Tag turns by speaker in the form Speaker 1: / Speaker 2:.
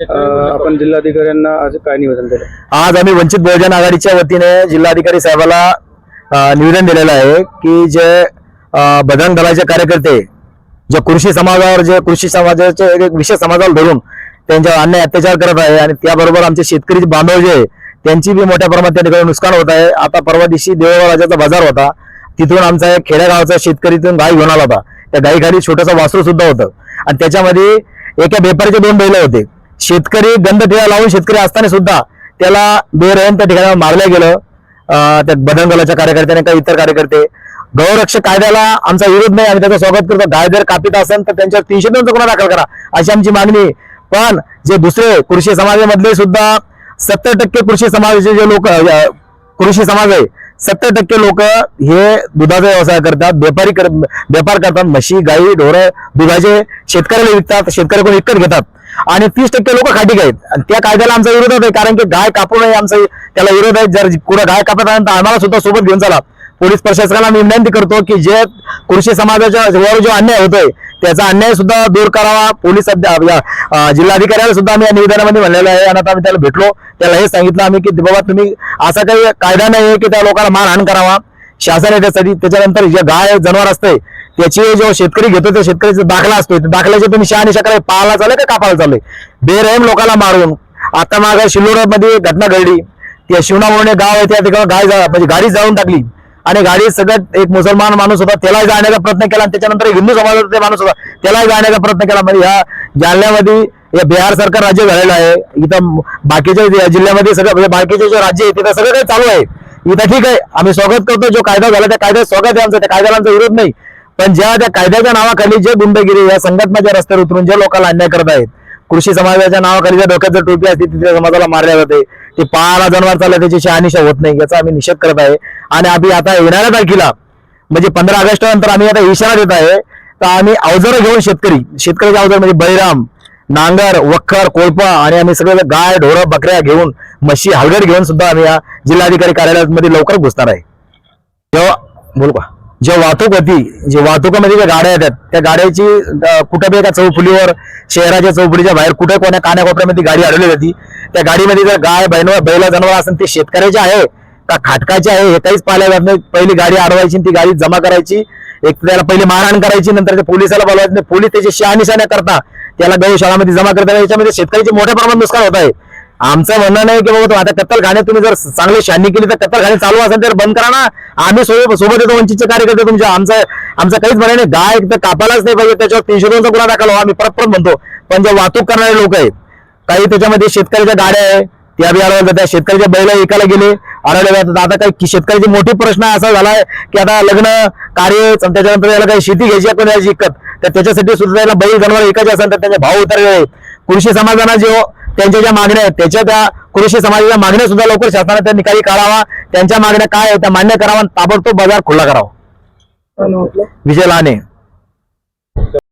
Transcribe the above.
Speaker 1: आपण जिल्हाधिकाऱ्यांना आज काय निवेदन दिलं?
Speaker 2: आज आम्ही वंचित बहुजन आघाडीच्या वतीने जिल्हाधिकारी साहेबाला निवेदन दिलेलं आहे की जे बजरंग दलाचे कार्यकर्ते जे कृषी समाजावर जे कृषी समाजाचे एक एक विशेष समाजाला धरून त्यांच्यावर अन्याय अत्याचार करत आहे आणि त्याबरोबर आमचे शेतकरी बांधव जे आहे, त्यांची बी मोठ्या प्रमाणात त्या ठिकाणी नुकसान होत आहे. आता परवा दिवशी देवळा राजाचा बाजार होता. तिथून आमचा एक खेड्यागावचा शेतकरी तिथून गाय घेऊन आला होता. त्या गायीखाली छोटंसं वासरू सुद्धा होतं. आणि त्याच्यामध्ये एका व्यापारीचे दोन बैल होते. शेतकरी गंध ठेवा लावून शेतकरी असताना सुद्धा त्याला बेरहम त्या ठिकाणावर मारलं गेलं. त्यात त्या बदन दलाच्या कार्यकर्त्याने काही इतर कार्यकर्ते. गौरक्षक कायद्याला आमचा विरोध नाही आम्ही त्याचं स्वागत करतो. गाय जर कापीत असेल तर त्यांच्यावर तीनशे दोनचा गुन्हा दाखल करा अशी आमची मागणी पण जे दुसरे कृषी समाजामधले सुद्धा सत्तर टक्के कृषी समाजाचे जे लोक कृषी समाज आहे सत्तर टक्के लोक हे दुधाचा व्यवसाय करतात व्यापारी कर व्यापार करतात म्हशी गाई ढोरं दुधाचे शेतकऱ्याला विकतात शेतकरी कोण विकत घेतात. आणि तीस टक्के लोक खाटी आहेत आणि त्या कायद्याला आमचा विरोध आहे कारण की गाय कापू नये आमचा त्याला विरोध आहे. जर कुठं गाय कापत आहे तर आम्हाला सुद्धा सोबत घेऊन चला. पोलीस प्रशासनाला मी विनंती करतो की जे कृषी समाजाच्या वर जो अन्याय होतोय त्याचा अन्याय सुद्धा दूर करावा. पोलीस जिल्हाधिकाऱ्याला सुद्धा आम्ही या निवेदनामध्ये म्हणलेलं आहे आणि आता आम्ही त्याला भेटलो. त्याला हे सांगितलं आम्ही की बाबा तुम्ही असा काही कायदा नाही आहे की त्या लोकांना मानहान करावा. शासन आहे त्यासाठी त्याच्यानंतर जे गाय जनावर असतंय त्याची जेव्हा शेतकरी घेतो त्या शेतकऱ्याचा दाखला असतो दाखल्याचे तुम्ही शहानिशा करायला पाहायला चालय का कापायला चालय बेरहम लोकांना मारून. आता मागे शिलोड्यामध्ये घटना घडली. त्या शिवणामुळे गाव आहे त्या ठिकाणी गाय म्हणजे गाडी जाळून टाकली. आणि गाडी सगळ्यात एक मुसलमान माणूस होता त्याला जाण्याचा प्रयत्न केला आणि त्याच्यानंतर एक हिंदू समाजाचा ते माणूस होता त्याला जाण्याचा प्रयत्न केला. म्हणजे ह्या जालन्यामध्ये हे बिहार सरकार राज्य झालेलं आहे. इथं बाकीच्या जिल्ह्यामध्ये सगळं म्हणजे बाकीचे जे राज्य आहे तिथं सगळं काही चालू आहे. इथं ठीक आहे. आम्ही स्वागत करतो. जो कायदा झाला त्या कायद्यात स्वागत आहे आमचं. त्या कायद्याला आमचा विरोध नाही. पण ज्या त्या कायद्याच्या नावाखाली जे गुंडगिरी या संघटनाच्या रस्त्यावर उतरून जे लोकांना अन्याय करत आहेत कृषी समाजाच्या नावाखाली ज्या डोक्यात जर टोपी असते तिथे समाजाला मारल्या जाते. ते पाळाला जनावर चालला त्याची शहानिशा होत नाही याचा आम्ही निषेध करत आहे. आणि आम्ही आता येणाऱ्या तारखेला म्हणजे पंधरा ऑगस्ट नंतर आम्ही आता इशारा देत आहे तर आम्ही अवजारं घेऊन शेतकरी शेतकऱ्याचे अवजार म्हणजे बैराम नांगर वखर कोळपा आणि आम्ही सगळे गाय ढोरं बकऱ्या घेऊन म्हशी हलगड घेऊन सुद्धा आम्ही या जिल्हाधिकारी कार्यालयामध्ये लवकर घुसणार आहे. बोल बोलू का? जे वाहतूक होती जे वाहतुकामध्ये ज्या गाड्या येतात त्या गाड्याची कुठं बी एका चौफुलीवर शहराच्या चौफुलीच्या बाहेर कुठे कोण्या कान्याकोपऱ्यामध्ये गाडी अडवली जाती त्या गाडीमध्ये जर गाय बहिण बैल जनावर असेल ते शेतकऱ्याचे आहे का खाटकाचे आहे हे काहीच पाहायला जात नाही पहिली गाडी अडवायची ती गाडी जमा करायची एक त्याला पहिली मारहाण करायची नंतर ते पोलिसाला बोलवायचं नाही पोलीस त्याची शहानिशा न करता त्याला गौशाळामध्ये जमा करताना याच्यामध्ये शेतकऱ्याचे मोठ्या प्रमाणात नुकसान होत आहे. आमचं म्हणणं नाही की बाबा तो आता कत्तलखाने तुम्ही जर चांगली शहाणी केली तर कत्तलखाने चालू असेल तर बंद करा ना. आम्ही सोबत सोबत येतो वंचितचे कार्यकर्ते तुमच्या आमचं आमचं काहीच म्हणणं नाही. गाय तर कापायलाच नाही पाहिजे त्याच्यावर तीनशे दोनचा गुन्हा दाखल आम्ही परत परत म्हणतो. पण जे वाहतूक करणारे लोक आहेत काही त्याच्यामध्ये शेतकऱ्याच्या गाड्या आहे. त्या बी अडवल्या जातात शेतकऱ्याच्या बैल एकाला गेले अडवल्या जातात. आता काही शेतकऱ्याचे मोठे प्रश्न असा झालाय की आता लग्न कार्य त्याच्यानंतर याला काही शेती घ्यायची आपण यायची याची इकत तर त्याच्यासाठी सुद्धा त्याला बैल जनावर एकाचे असेल तर त्याचे भाव उतरले कृषी समाजानं जे हो- त्यांच्या ज्या मागण्या आहेत त्याच्या त्या कृषी समाजाच्या मागण्या सुद्धा लवकर शासनाने त्या निकाली काढावा. त्यांच्या मागण्या काय आहेत त्या मान्य करावा ताबडतोब बाजार खुला करावा? विजय लाने